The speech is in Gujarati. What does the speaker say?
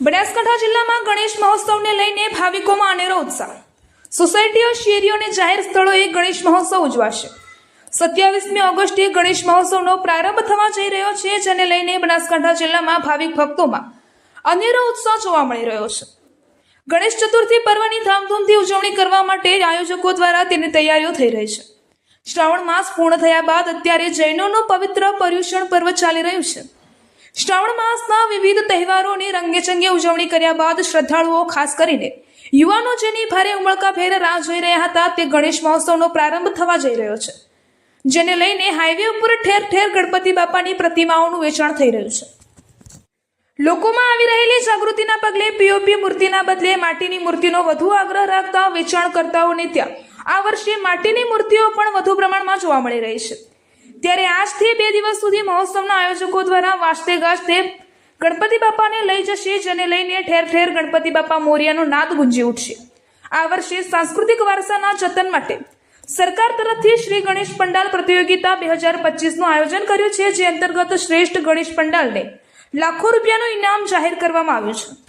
બનાસકાંઠા જિલ્લામાં ગણેશ મહોત્સવને લઈને ભાવિકોમાં અનેરો ઉત્સાહ. સોસાયટીઓ શેરીઓ અને જાહેર સ્થળોએ ગણેશ મહોત્સવ ઉજવાશે. સત્યાવીસમી ઓગસ્ટે ગણેશ મહોત્સવનો પ્રારંભ થવા જઈ રહ્યો છે, જેને લઈને બનાસકાંઠા જિલ્લામાં ભાવિક ભક્તોમાં અનેરો ઉત્સાહ જોવા મળી રહ્યો છે. ગણેશ ચતુર્થી પર્વની ધામધૂમથી ઉજવણી કરવા માટે આયોજકો દ્વારા તેની તૈયારીઓ થઈ રહી છે. શ્રાવણ માસ પૂર્ણ થયા બાદ અત્યારે જૈનોનું પવિત્ર પર્યુષણ પર્વ ચાલી રહ્યું છે. શ્રાવણ માસના વિવિધ તહેવારોની રંગેચંગે ઉજવણી કર્યા બાદ શ્રદ્ધાળુઓ ખાસ કરીને યુવાનો જેની ભારે ઉમળકા ભેર રાહ જોઈ રહ્યા હતા તે ગણેશ મહોત્સવનો પ્રારંભ થવા જઈ રહ્યો છે, જેને લઈને હાઈવે ઉપર ઠેર ઠેર ગણપતિ બાપાની પ્રતિમાઓનું વેચાણ થઈ રહ્યું છે. લોકોમાં આવી રહેલી જાગૃતિના પગલે પીઓપી મૂર્તિના બદલે માટીની મૂર્તિનો વધુ આગ્રહ રાખતા વેચાણકર્તાઓને ત્યાં આ વર્ષે માટીની મૂર્તિઓ પણ વધુ પ્રમાણમાં જોવા મળી રહી છે. ત્યારે આજથી બે દિવસ સુધી મહોત્સવના આયોજકો દ્વારા વાજતે ગાજતે ગણપતિ બાપાને લઈ જશે, જેને લઈને ઠેર ઠેર ગણપતિ બાપા મોરિયાનો નાદ ગુંજી ઉઠશે. આ વર્ષે સાંસ્કૃતિક વારસાના જતન માટે સરકાર તરફથી શ્રી ગણેશ પંડાલ પ્રતિયોગિતા બે હજાર પચીસનું આયોજન કર્યું છે, જે અંતર્ગત શ્રેષ્ઠ ગણેશ પંડાલને લાખો રૂપિયાનું ઇનામ જાહેર કરવામાં આવ્યું છે.